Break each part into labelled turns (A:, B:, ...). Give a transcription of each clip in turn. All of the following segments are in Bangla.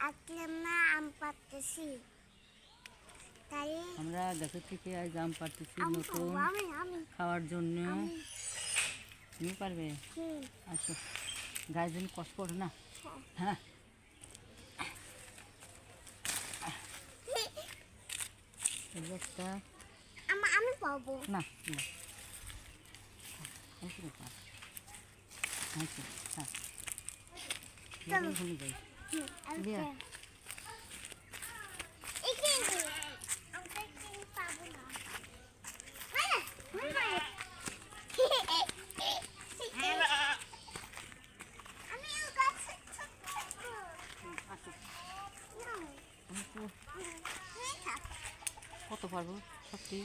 A: আজকে আমরা আম পাড়তেছি। তাই
B: আমরা গাছের থেকে আজ আম পাড়তেছি নতুন খাওয়ার জন্য। তুমি পারবে? আসো। গায়ে যেন কষ্ট না।
A: হ্যাঁ।
B: হ্যাঁ একটা।
A: আমি আমি পাবো।
B: না না। তো, হ্যাঁ।
A: চলো।
B: কত পারব? সত্যি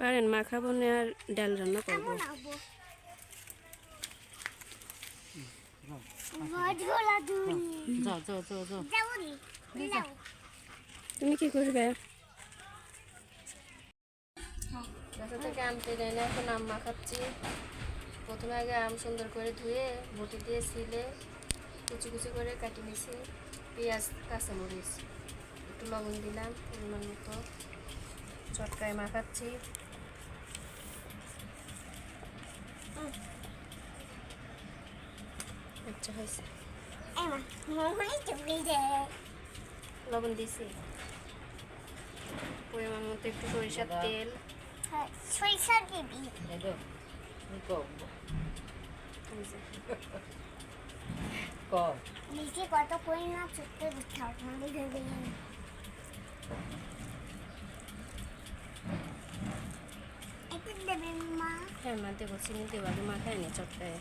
C: পারেন মাখাবো না আর ডাল রান্না করব। তুমি কি করবে?
D: থেকে আম টেনে এনে এখন আম মাখাচ্ছি। প্রথমে আগে আম সুন্দর করে ধুয়ে বটি দিয়ে ছিলে কুচি কুচি করে কাটি নিয়েছি পেঁয়াজ, কাঁচামরিচ, একটু লবণ দিলাম পরিমাণ মতো। চটকায় মাখাচ্ছি। আচ্ছা হয়েছে।
A: মনে
D: লবণ দিছি। পরিমাণ মতো একটু সরিষার তেল।
A: হ্যাঁ, সরিষা দিবি। কত করি না ছোট্ট বিঠাও ভেবে একটু দেবেন মা।
D: হ্যাঁ মা দেবো চিনি দেবো আগে মাখায় নি চটকায়।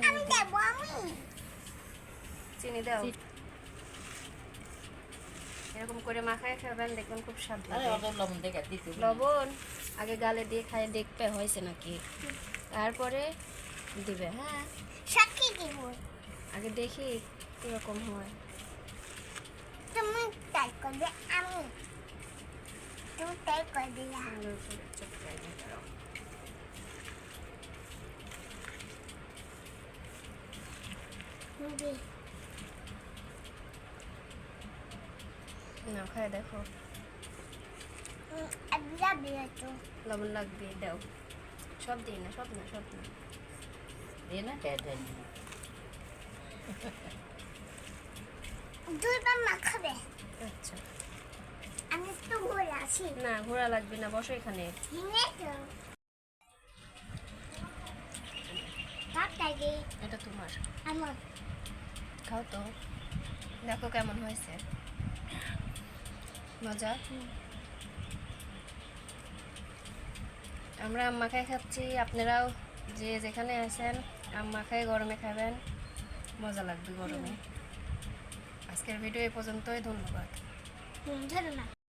A: আমি দেবো আমি
D: চিনি দাও এরকম করে মাখায় খাবেন দেখবেন খুব স্বাদ
B: লবণ দেখে দিতে
D: লবণ? আগে গালে দিয়ে খাই দেখতে হয়েছে নাকি? তারপরে দিবে হ্যাঁ।
A: সাক্ষী দিব?
D: আগে দেখি কীরকম হয়।
A: তুমি তাই করবে আমি তুমি তাই করবে না
D: সুন্দর করে চটকায় নিতে হবে।
A: হবে
D: না খায় দেখো
A: আবলা বিয়াতো
D: লবণ লাগবে দাও সব দিই না সব না সব না
B: দিয়ে না ট্যাট
A: দুইবার মাখাবে
D: আচ্ছা।
A: আমি তো ঘুরে আসি।
D: না ঘোরা লাগবে না বসো এখানে। এটা তোমার।
A: আমার।
D: খাও তো। দেখো কেমন হয়েছে। মজা? আমরা আম মাখায় খাচ্ছি আপনারাও যে যেখানে আছেন আম মাখায় গরমে খাবেন। মজা লাগবে গরমে। আজকের ভিডিও এ পর্যন্তই ধন্যবাদ।
A: ধন্যবাদ।